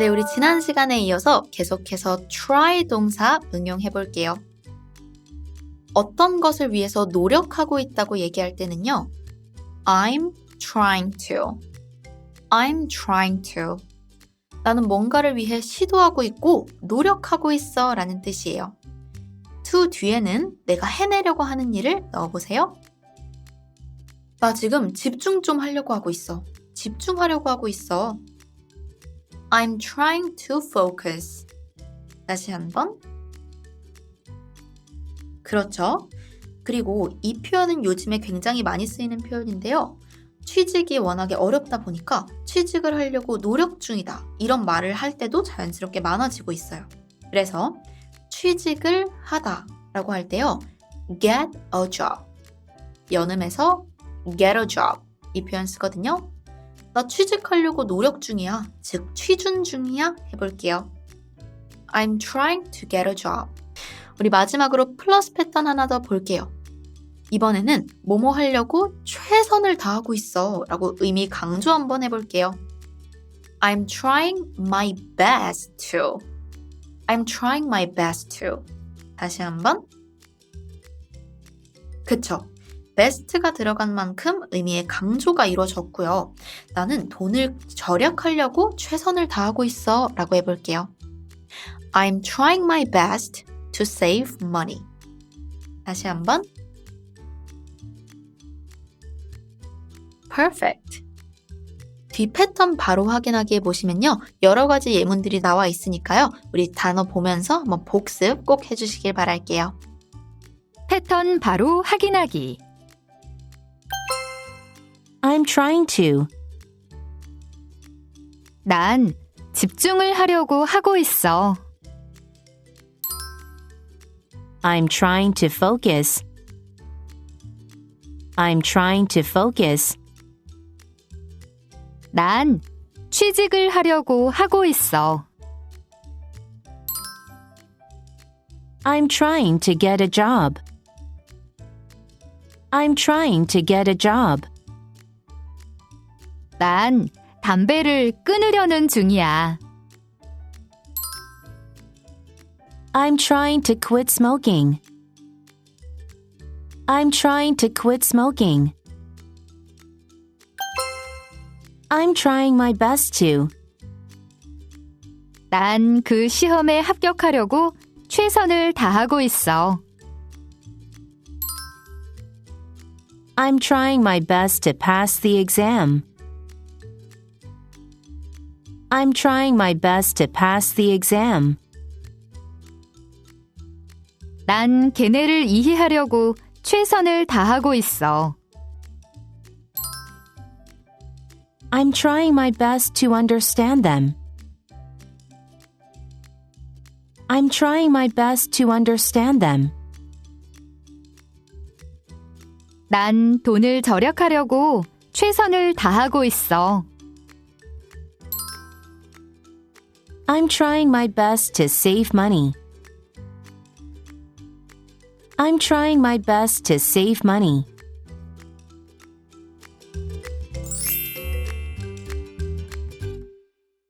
네, 우리 지난 시간에 이어서 계속해서 try 동사 응용해 볼게요. 어떤 것을 위해서 노력하고 있다고 얘기할 때는요. I'm trying to. I'm trying to. 나는 뭔가를 위해 시도하고 있고 노력하고 있어 라는 뜻이에요. to 뒤에는 내가 해내려고 하는 일을 넣어보세요. 나 지금 집중 좀 하려고 하고 있어. 집중하려고 하고 있어. I'm trying to focus. 다시 한번. 그렇죠. 그리고 이 표현은 요즘에 굉장히 많이 쓰이는 표현인데요. 취직이 워낙에 어렵다 보니까 취직을 하려고 노력 중이다. 이런 말을 할 때도 자연스럽게 많아지고 있어요. 그래서 취직을 하다 라고 할 때요. get a job. 연음에서 get a job. 이 표현 쓰거든요. 나 취직하려고 노력 중이야. 즉, 취준 중이야. 해볼게요. I'm trying to get a job. 우리 마지막으로 플러스 패턴 하나 더 볼게요. 이번에는 뭐뭐 하려고 최선을 다하고 있어 라고 의미 강조 한번 해볼게요. I'm trying my best to. I'm trying my best to. 다시 한번. 그쵸. Best가 들어간 만큼 의미의 강조가 이루어졌고요. 나는 돈을 절약하려고 최선을 다하고 있어 라고 해볼게요. I'm trying my best to save money. 다시 한번. Perfect. 뒤 패턴 바로 확인하기 보시면요. 여러 가지 예문들이 나와 있으니까요. 우리 단어 보면서 한번 복습 꼭 해주시길 바랄게요. 패턴 바로 확인하기. I'm trying to. 난 집중을 하려고 하고 있어. I'm trying to focus. I'm trying to focus. 난 취직을 하려고 하고 있어. I'm trying to get a job. I'm trying to get a job. 난 담배를 끊으려는 중이야. I'm trying to quit smoking. I'm trying to quit smoking. I'm trying my best to. 난 그 시험에 합격하려고 최선을 다하고 있어. I'm trying my best to pass the exam. I'm trying my best to pass the exam. 난 걔네를 이해하려고 최선을 다하고 있어. I'm trying my best to understand them. I'm trying my best to understand them. 난 돈을 절약하려고 최선을 다하고 있어. I'm trying my best to save money. I'm trying my best to save money.